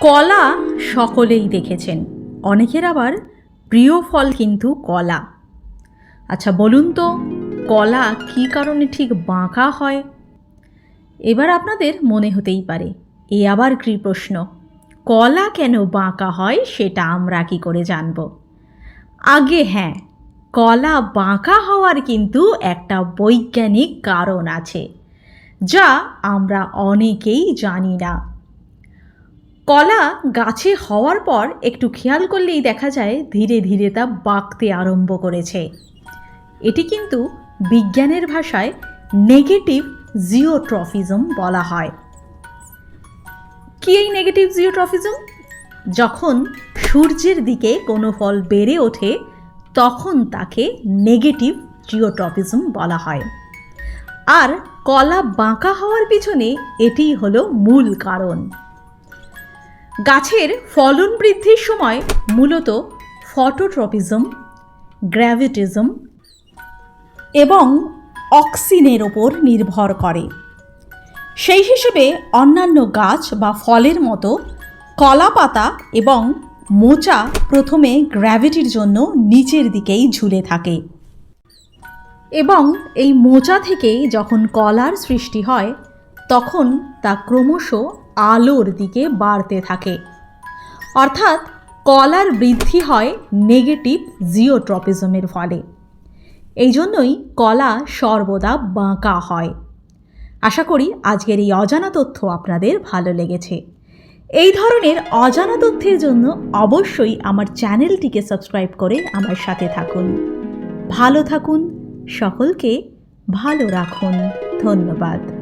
কলা সকলেই দেখেছেন। অনেকের আবার প্রিয় ফল কিন্তু কলা। আচ্ছা বলুন তো, কলা কী কারণে ঠিক বাঁকা হয়? এবার আপনাদের মনে হতেই পারে, এ আবার কী প্রশ্ন? কলা কেন বাঁকা হয় সেটা আমরা কি করে জানব? আগে হ্যাঁ কলা বাঁকা হওয়ার কিন্তু একটা বৈজ্ঞানিক কারণ আছে, যা আমরা অনেকেই জানি না। কলা গাছে হওয়ার পর একটু খেয়াল করলেই দেখা যায় ধীরে ধীরে তা বাঁকতে আরম্ভ করেছে। এটি কিন্তু বিজ্ঞানের ভাষায় নেগেটিভ জিওট্রফিজম বলা হয়। কি এই নেগেটিভ জিওট্রফিজম যখন সূর্যের দিকে কোনো ফল বেড়ে ওঠে, তখন তাকে নেগেটিভ জিওট্রফিজম বলা হয়। আর কলা বাঁকা হওয়ার পিছনে এটিই হলো মূল কারণ। গাছের ফলন বৃদ্ধির সময় মূলত ফটোট্রপিজম, গ্র্যাভিটিজম এবং অক্সিনের ওপর নির্ভর করে। সেই হিসেবে অন্যান্য গাছ বা ফলের মতো কলা পাতা এবং মোচা প্রথমে গ্র্যাভিটির জন্য নিচের দিকেই ঝুলে থাকে। এবং এই মোচা থেকেই যখন কলার সৃষ্টি হয়, তখন তা ক্রমশ আলোর দিকে বাড়তে থাকে। অর্থাৎ, কলার বৃদ্ধি হয় নেগেটিভ জিওট্রপিজমের ফলে। এই জন্যই কলা সর্বদা বাঁকা হয়। আশা করি আজকের এই অজানা তথ্য আপনাদের ভালো লেগেছে। এই ধরনের অজানা তথ্যের জন্য অবশ্যই আমার চ্যানেলটিকে সাবস্ক্রাইব করে আমার সাথে থাকুন। ভালো থাকুন, সকলকে ভালো রাখুন। ধন্যবাদ।